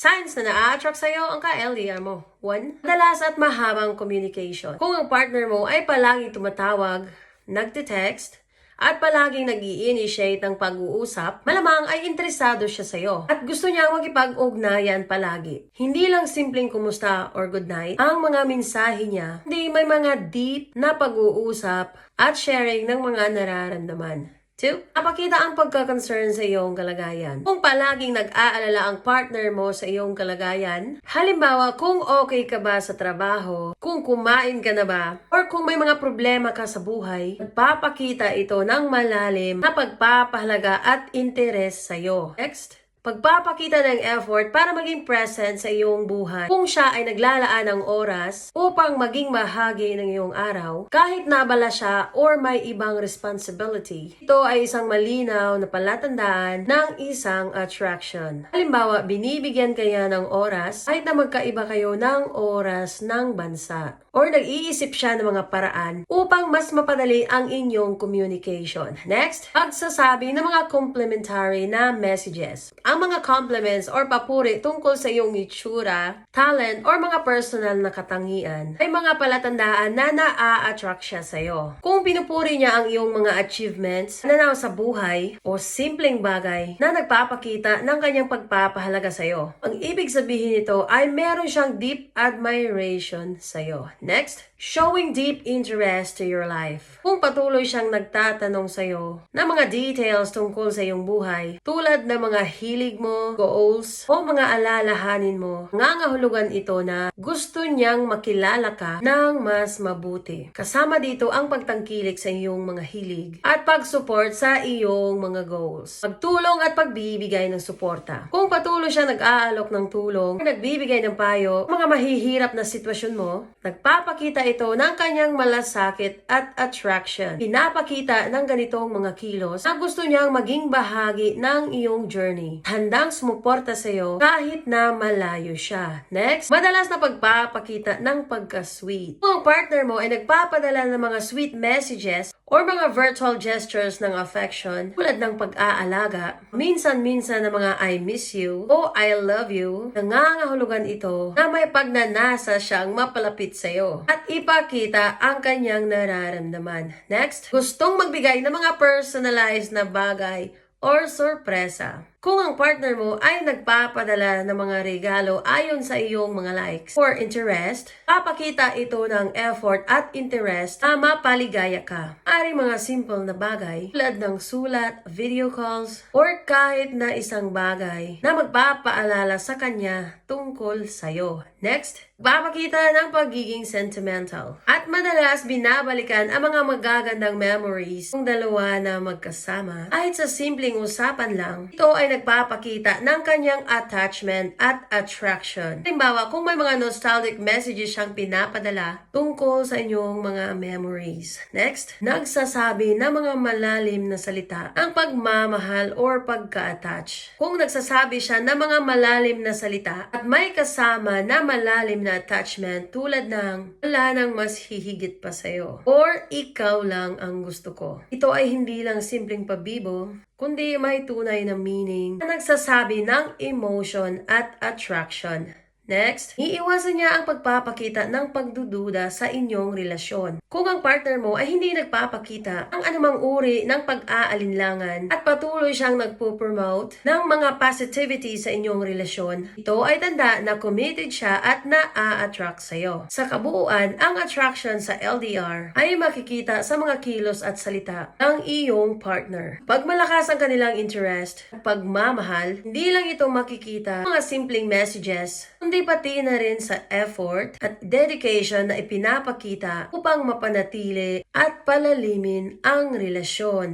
Signs na na-attract sa'yo ang ka-LDR mo. One, madalas at mahabang communication. Kung ang partner mo ay palaging tumatawag, nagte-text, at palaging nag initiate ng pag-uusap, malamang ay interesado siya sa'yo at gusto niya makipag-ugnayan palagi. Hindi lang simpleng kumusta or good night, ang mga mensahe niya, hindi may mga deep na pag-uusap at sharing ng mga nararamdaman. Two, napakita ang pagkakonsern sa iyong kalagayan. Kung palaging nag-aalala ang partner mo sa iyong kalagayan, halimbawa kung okay ka ba sa trabaho, kung kumain ka na ba, or kung may mga problema ka sa buhay, nagpapakita ito ng malalim na pagpapahalaga at interes sa iyo. Next, Pagpapakita ng effort para maging present sa iyong buhay. Kung siya ay naglalaan ng oras upang maging bahagi ng iyong araw, kahit nabala siya or may ibang responsibility, ito ay isang malinaw na palatandaan ng isang attraction. Halimbawa, binibigyan kaya ng oras kahit na magkaiba kayo ng oras ng bansa or nag-iisip siya ng mga paraan upang mas mapadali ang inyong communication. Next, pagsasabi ng mga complimentary na messages. Ang mga compliments or papuri tungkol sa iyong itsura, talent, or mga personal na katangian ay mga palatandaan na naa-attract siya sa iyo. Kung pinupuri niya ang iyong mga achievements na sa buhay o simpleng bagay na nagpapakita ng kanyang pagpapahalaga sa iyo. Ang ibig sabihin nito ay meron siyang deep admiration sa iyo. Next, showing deep interest to your life. Kung patuloy siyang nagtatanong sa iyo ng mga details tungkol sa iyong buhay, tulad ng mga hilig mo, goals, o mga alalahanin mo, ngangahulugan ito na gusto niyang makilala ka ng mas mabuti. Kasama dito ang pagtangkilik sa iyong mga hilig at pag-support sa iyong mga goals. Pagtulong at pagbibigay ng suporta. Kung patuloy siya nag-aalok ng tulong, nagbibigay ng payo, mga mahihirap na sitwasyon mo, nagpapakita ito ng kanyang malasakit at attraction. Pinapakita ng ganitong mga kilos na gusto niyang maging bahagi ng iyong journey. Handang sumuporta sa iyo kahit na malayo siya. Next, madalas na pagpapakita ng pagka-sweet. Kung partner mo ay nagpapadala ng mga sweet messages or mga virtual gestures ng affection tulad ng pag-aalaga, minsan-minsan na mga I miss you o I love you, nangangahulugan ito na may pagnanasa siyang mapalapit sa iyo at ipakita ang kanyang nararamdaman. Next, gustong magbigay ng mga personalized na bagay or sorpresa. Kung ang partner mo ay nagpapadala ng mga regalo ayon sa iyong mga likes or interest, papakita ito ng effort at interest na mapaligaya ka. Ari mga simple na bagay tulad ng sulat, video calls, or kahit na isang bagay na magpapaalala sa kanya tungkol sa'yo. Next, papakita ng pagiging sentimental. At madalas binabalikan ang mga magagandang memories ng dalawa na magkasama. Kahit sa simpleng usapan lang, ito ay nagpapakita ng kanyang attachment at attraction. Halimbawa, kung may mga nostalgic messages siyang pinapadala tungkol sa inyong mga memories. Next, nagsasabi ng mga malalim na salita ang pagmamahal or pagka-attach. Kung nagsasabi siya ng mga malalim na salita at may kasama na malalim na attachment tulad ng wala nang mas hihigit pa sa'yo or ikaw lang ang gusto ko. Ito ay hindi lang simpleng pabibo, kundi may tunay na meaning na nagsasabi ng emotion at attraction. Next, iiwasan niya ang pagpapakita ng pagdududa sa inyong relasyon. Kung ang partner mo ay hindi nagpapakita ng anumang uri ng pag-aalinlangan at patuloy siyang nagpo-promote ng mga positivity sa inyong relasyon, ito ay tanda na committed siya at na-attract sa iyo. Sa kabuuan, ang attraction sa LDR ay makikita sa mga kilos at salita ng iyong partner. Pag malakas ang kanilang interest pagmamahal, hindi lang ito makikita mga simpleng messages, kundi pati na rin sa effort at dedication na ipinapakita upang mapanatili at palalimin ang relasyon.